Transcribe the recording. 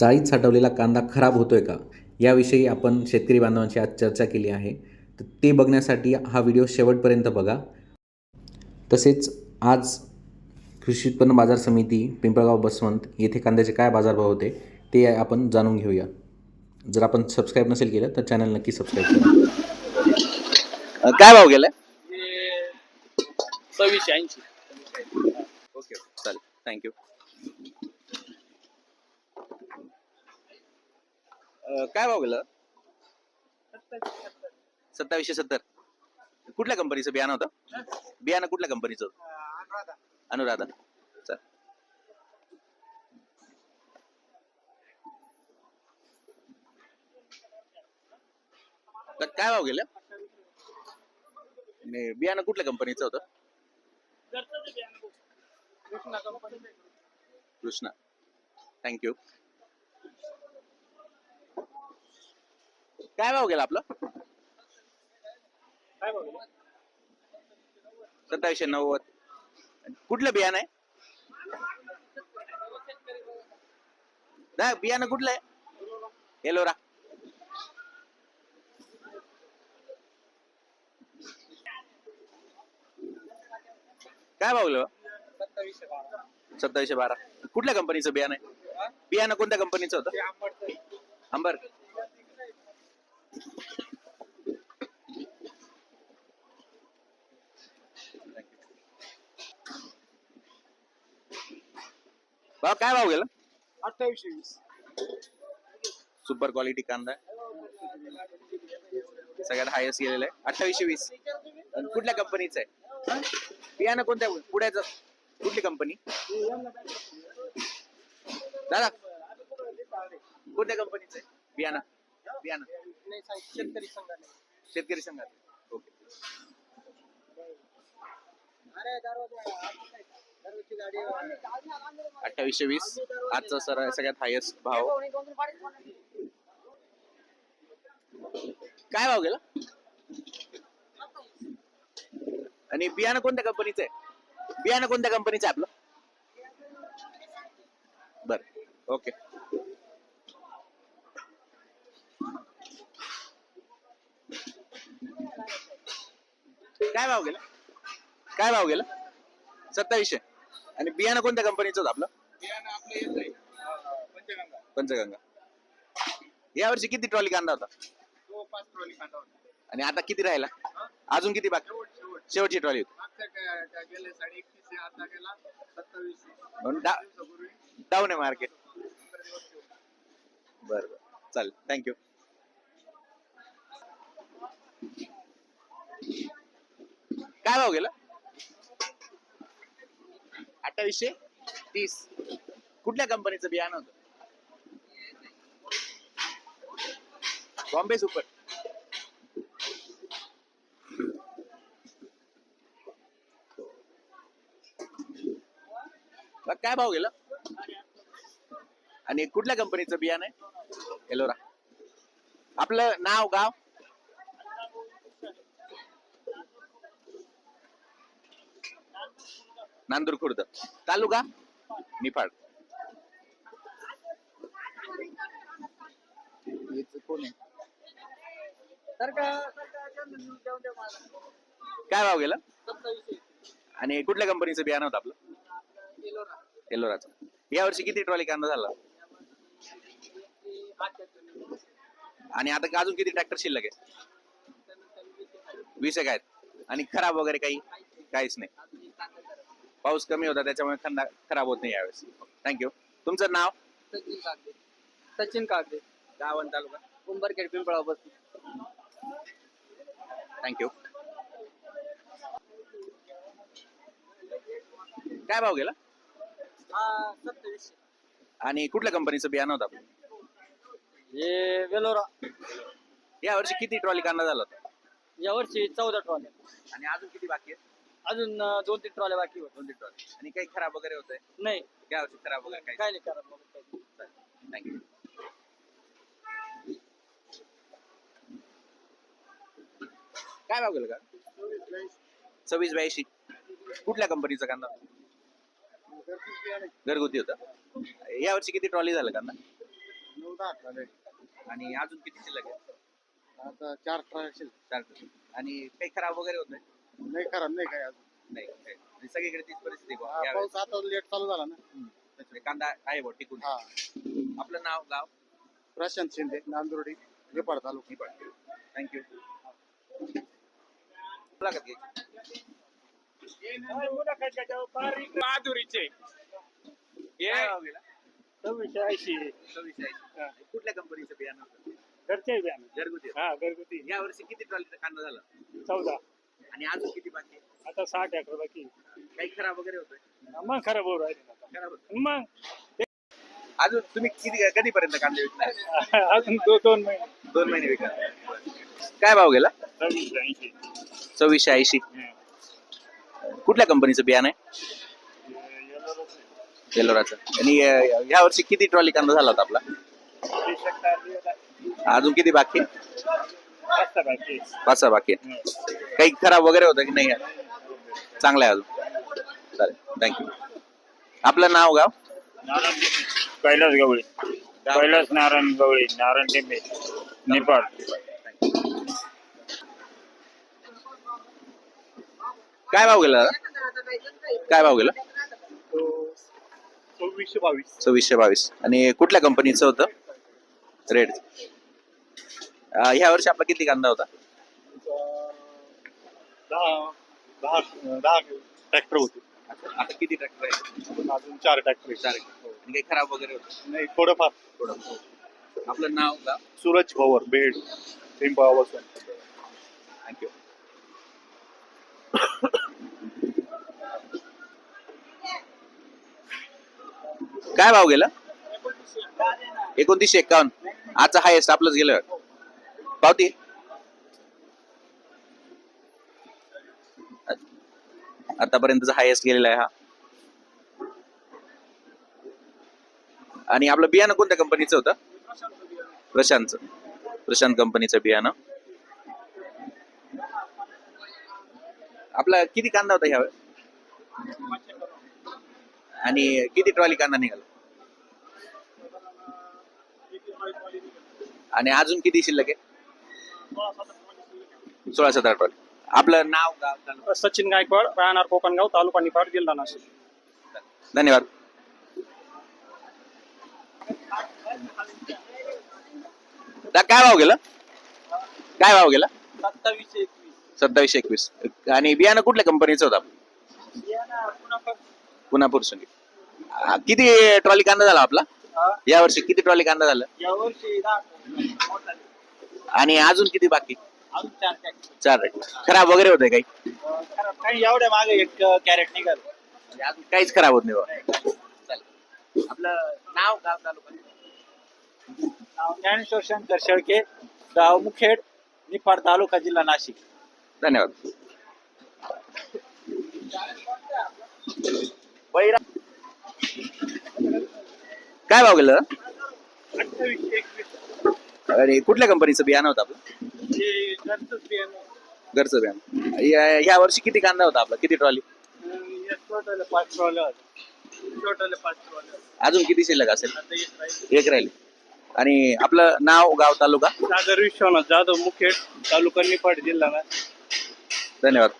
चाळीत साठवलेला कांदा खराब होतोय का? याविषयी आपण शेतकरी बांधवांशी आज चर्चा केली आहे. तर ते बघण्यासाठी हा व्हिडिओ शेवटपर्यंत बघा. तसेच आज कृषी उत्पन्न बाजार समिती पिंपळगाव बसवंत येथे कांद्याचे काय बाजारभाव होते ते आपण जाणून घेऊया. जर आपण सबस्क्राईब नसेल केलं तर चॅनल नक्की सबस्क्राईब करा. काय भाव गेलाय? सव्वीसशे ऐंशी. ओके चालेल. थँक्यू काय भाव गेलं? सत्तावीसशे सत्तर. कुठल्या कंपनीचं बियाणं होतं? बियाणं कुठल्या कंपनीचं होतं? अनुराधा. चल. तर काय भाव गेलं? आणि बियाणं कुठल्या कंपनीचं होतं? कृष्णा. थँक्यू काय भाव गेला आपलं? सत्तावीसशे नव्वद. कुठलं बियाणं आहे? नाही, बियाणं कुठलं आहे? एलोरा. काय भाव गेलं? सत्तावीसशे बारा. कुठल्या कंपनीचं बियाणं आहे? बियाणं कोणत्या कंपनीचं होतं? अंबर भाव काय भाव गेला? अठ्ठावीसशे वीस सुपर क्वालिटी कांदा. आहे. सगळ्यात हायस्ट गेलेला आहे. अठ्ठावीसशे वीस. आणि कुठल्या कंपनीचं आहे? बियाणं कोणत्या पुढ्याचं? कुठली कंपनी दादा कोणत्या कंपनीचं आहे? बियाणं बियाणं शेतकरी संघाने. शेतकरी संघात. ओके अठ्ठावीसशे वीस. आजचा सर सगळ्यात हायस्ट भाव. काय भाव गेला? आणि बियाणं कोणत्या कंपनीचं आहे? बियाणं कोणत्या कंपनीचं आहे आपलं? बर ओके काय भाव गेला? काय भाव गेला? सत्तावीसशे. आणि बियाणं कोणत्या कंपनीचं होतं आपलं? पंचगंगा. यावर्षी किती ट्रॉली कांदा होता? आणि आता किती राहिला? अजून किती बाकी? शेवटची ट्रॉली होती. म्हणून डा- डाऊन आहे मार्केट बर बर. चालेल. थँक्यू काय भाव गेला? अठ्ठावीसशे तीस. कुठल्या कंपनीचं बियाणं होतं? बॉम्बे सुपर. काय भाव गेला? आणि कुठल्या कंपनीचं बियाणं आहे? एलोरा. आपलं नाव गाव? नांदूर खुर्द. तालुका निफाड. याचं कोण आहे? काय भाव गेला? आणि कुठल्या कंपनीचं बियाणं होतं आपलं? एलोराचं. यावर्षी किती ट्रॉली कांदा झाला? आणि आता अजून किती ट्रॅक्टर शिल्लक आहे? वीस एक आहेत. आणि खराब वगैरे काही काहीच नाही. पाऊस कमी होता त्याच्यामुळे खंदा खराब होत नाही यावेळेस. थँक्यू तुमचं नाव? सचिन कागदे सचिन कागदे गाव आणि तालुका? उंबरखेड पिंपळा बस थँक्यू काय भाव गेला? हा सत्तावीसशे. आणि कुठल्या कंपनीचं बियाणं होतं आपलं? हे वेलोरा या वर्षी किती ट्रॉली कांदा झाला होता? यावर्षी चौदा ट्रॉल्या आणि अजून किती बाकी आहे अजून दोन तीन ट्रॉल्या बाकी होत. दोन तीन ट्रॉली आणि काही खराब वगैरे होतंय? नाही. या वर्षी खराब वगैरे काही काय नाही मग थँक्यू काय भाव गेलं का? सव्वीस ब्याऐंशी. कुठल्या कंपनीचा कांदा? घरगुती होता. या वर्षी किती ट्रॉली झालं कांदा? दहा ट्रॉले आणि अजून किती शिल्लक आहे? आता चार ट्रॉले चार ट्रॉली. आणि काही खराब वगैरे होत नाही नाही खराब नाही काय अजून. नाही काय. सगळीकडे तीच परिस्थिती आहे हा, बुवा. यावेळेस. पाऊस आता लेट चालू झाला ना. कांदा आहे बुवा टिकून. हा. आपलं नाव गाव? प्रशांत शिंदे नांदुर्डी निपाड तालुका. थँक्यू मुलाखत घ्यायची. माधुरीचे. काय भाव गेला? सव्वीसशे ऐंशी. सव्वीसशे ऐंशी. कुठल्या कंपनीचं बियाणं होतं? घरचे बियाणं. घरगुती. हा घरगुती. या वर्षी किती ट्रॉलीचा कांदा झाला? चौदा. आणि अजून किती बाकी आहे? आता साठ अकरा बाकी काही खराब वगैरे होतोय? मग खराब होऊ राहिले आता. खराब होत मग अजून तुम्ही किती कधीपर्यंत कांदे विकणार? अजून दो दोन महिने. दोन महिने विकणार. काय भाव गेला? सव्वीसशे ऐंशी. सव्वीसशे ऐंशी. कुठल्या कंपनीचं बियाणं आहे? येलोराचं. आणि अं, ह्या वर्षी किती ट्रॉली कांदा झाला होता आपला? अजून किती बाकी आहे? बाकी पाच सहा बाकी आहे. काही खराब वगैरे होतं की नाही चांगलं आहे अजून. चालेल. थँक्यू आपलं नाव गाव? कैलास गवळी. कैलास नारायण गवळी. नारायण टेंबे नेपाळ. काय भाव गेला? दादा? काय भाव गेला? सव्वीसशे बावीस. सव्वीसशे बावीस. आणि कुठल्या कंपनीचं होतं? रेड ह्या वर्षी आपला किती कांदा होता? दहा दहा ट्रॅक्टर होते. आता किती ट्रॅक्टर आहे अजून चार ट्रॅक्टर चार काही खराब वगैरे होतं नाही? थोडंफार. थोडं आपलं नाव गाव सूरज पवार बेड पिंपळापासून थँक्यू काय भाव गेला? एकोणतीसशे एक्कावन्न आजचा हायेस्ट आपलंच गेलं. पावती आतापर्यंतचा हायेस्ट गेलेला आहे हा. आणि आपलं बियाणं कोणत्या कंपनीचं होतं? प्रशांतचं. प्रशांत कंपनीचं बियाणं. आपला किती कांदा होता ह्यावेळेस? आणि किती ट्रॉली कांदा निघाला? आणि अजून किती शिल्लक आहे? सोळा सतरा ट्रॉली आपलं नाव गाव तालुका. सचिन गायकवाड राहणार कोकणगाव तालुका निफाड जिल्हा नाशिक. धन्यवाद. दा- काय भाव गेला? काय भाव गेला? सत्तावीसशे एकवीस. सत्तावीसशे एकवीस. आणि बियाणं कुठल्या कंपनीचं होतं? पुन्हा आ, किती ट्रॉली कांदा झाला आपला? या वर्षी किती ट्रॉली कांदा झाला? यावर्षी आणि अजून किती बाकी? अजून चार खराब वगैरे होते काही? खराब काही एवढ्या मागे एक कॅरेट निघाल. म्हणजे अजून काहीच खराब होत नाही बा. चालेल. आपलं नाव गाव तालुका? नाव ज्ञानेश्वर शंकर शेळके गाव मुखेड निफाड तालुका जिल्हा नाशिक. धन्यवाद. बैरा काय भाव गेलं? आणि कुठल्या कंपनीचं बियाणं होतं आपलं? हे घरचंच बियाणं घरचं बियाणं. या- या वर्षी किती कांदा होता आपला? किती ट्रॉली? पाच ट्रॉल्या टोटल पाच ट्रॉल्या अजून किती शिल्लक असेल? आता एक राहील. एक राहिली. आणि आपलं नाव गाव तालुका? सागर विश्वनाथ जाधव मुखेड तालुका निफाड जिल्हा नाशिक. धन्यवाद.